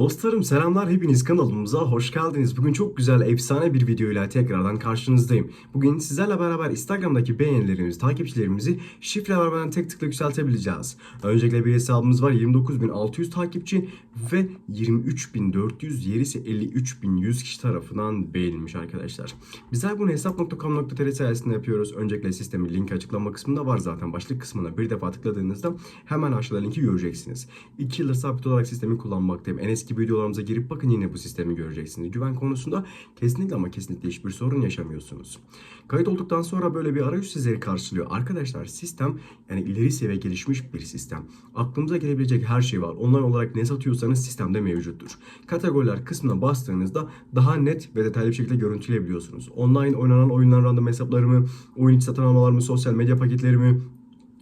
Dostlarım selamlar hepiniz kanalımıza hoş geldiniz. Bugün çok güzel efsane bir videoyla tekrardan karşınızdayım. Bugün sizlerle beraber Instagram'daki beğenilerimizi, takipçilerimizi şifre vermeden tek tıkla yükseltebileceğiz. Öncelikle bir hesabımız var 29.600 takipçi ve 23.400 yerisi 53.100 kişi tarafından beğenilmiş arkadaşlar. Bizler bunu hesap.com.tr sayesinde yapıyoruz. Öncelikle sistemin linki açıklama kısmında var zaten. Başlık kısmına bir defa tıkladığınızda hemen aşağıda linki göreceksiniz. 2 yıldır sabit olarak sistemi kullanmaktayım. En eski videolarımıza girip bakın yine bu sistemi göreceksiniz. Güven konusunda kesinlikle ama kesinlikle hiçbir sorun yaşamıyorsunuz. Kayıt olduktan sonra böyle bir arayüz sizleri karşılıyor. Arkadaşlar sistem yani ileri seviye gelişmiş bir sistem. Aklımıza gelebilecek her şey var. Online olarak ne satıyorsanız sistemde mevcuttur. Kategoriler kısmına bastığınızda daha net ve detaylı bir şekilde görüntüleyebiliyorsunuz. Online oynanan oyunların random hesaplarımı, oyun içi satın almalarımı, sosyal medya paketlerimi,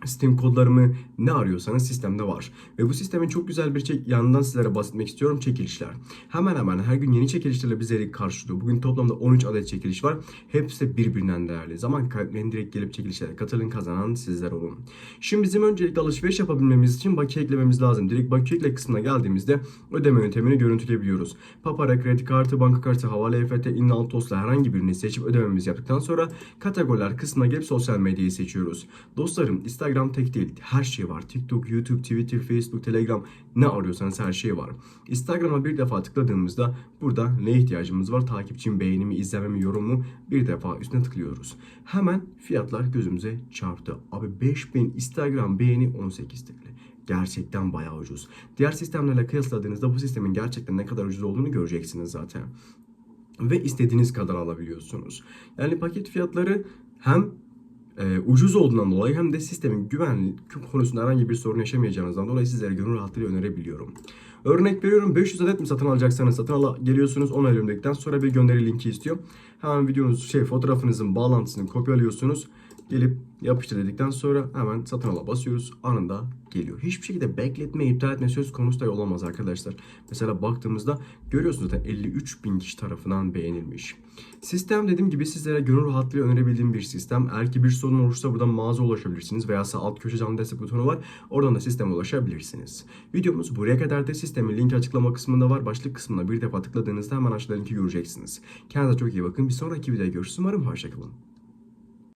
Steam kodlarımı ne arıyorsanız sistemde var. Ve bu sistemin çok güzel bir çek yanından sizlere bahsetmek istiyorum çekilişler. Hemen hemen her gün yeni çekilişlerle bizleri karşılıyor. Bugün toplamda 13 adet çekiliş var. Hepsi de birbirinden değerli. Zaman kaybetmeyin direkt gelip çekilişlere katılın kazanan sizler olun. Şimdi bizim öncelikle alışveriş yapabilmemiz için bakiye eklememiz lazım. Direkt bakiye ekle kısmına geldiğimizde ödeme yöntemini görüntüleyebiliyoruz. Papara, kredi kartı, banka kartı, havale EFT, inal tosla herhangi birini seçip ödememizi yaptıktan sonra kategoriler kısmına gelip sosyal medyayı seçiyoruz. Dostlarım Instagram tek değil her şey var. TikTok, YouTube, Twitter, Facebook, Telegram ne arıyorsanız her şey var. Instagram'a bir defa tıkladığımızda burada ne ihtiyacımız var? Takipçim, beğenimi, izlememi, yorumu bir defa üstüne tıklıyoruz. Hemen fiyatlar gözümüze çarptı. Abi 5000 Instagram beğeni 18 TL gerçekten bayağı ucuz. Diğer sistemlerle kıyasladığınızda bu sistemin gerçekten ne kadar ucuz olduğunu göreceksiniz zaten. Ve istediğiniz kadar alabiliyorsunuz. Yani paket fiyatları hem e, ucuz olduğundan dolayı hem de sistemin güvenlik konusunda herhangi bir sorun yaşamayacağınızdan dolayı sizlere gönül rahatlığıyla önerebiliyorum. Örnek veriyorum 500 adet mi satın alacaksanız satın al geliyorsunuz onu elimdekten sonra bir gönderi linki istiyor. Hemen videonuz şey fotoğrafınızın bağlantısını kopyalıyorsunuz. Gelip yapıştır dedikten sonra hemen satın ala basıyoruz. Anında geliyor. Hiçbir şekilde bekletme, iptal etme söz konusu da olamaz arkadaşlar. Mesela baktığımızda görüyorsunuz zaten 53 bin kişi tarafından beğenilmiş. Sistem dediğim gibi sizlere gönül rahatlığıyla önerebildiğim bir sistem. Eğer ki bir sorun olursa buradan mağaza ulaşabilirsiniz veya sağ alt köşe canlı destek butonu var. Oradan da sisteme ulaşabilirsiniz. Videomuz buraya kadar da sistemin linki açıklama kısmında var. Başlık kısmına bir defa tıkladığınızda hemen aşağıda linki göreceksiniz. Kendinize çok iyi bakın. Bir sonraki videoda görüşürüz. Umarım hoşçakalın.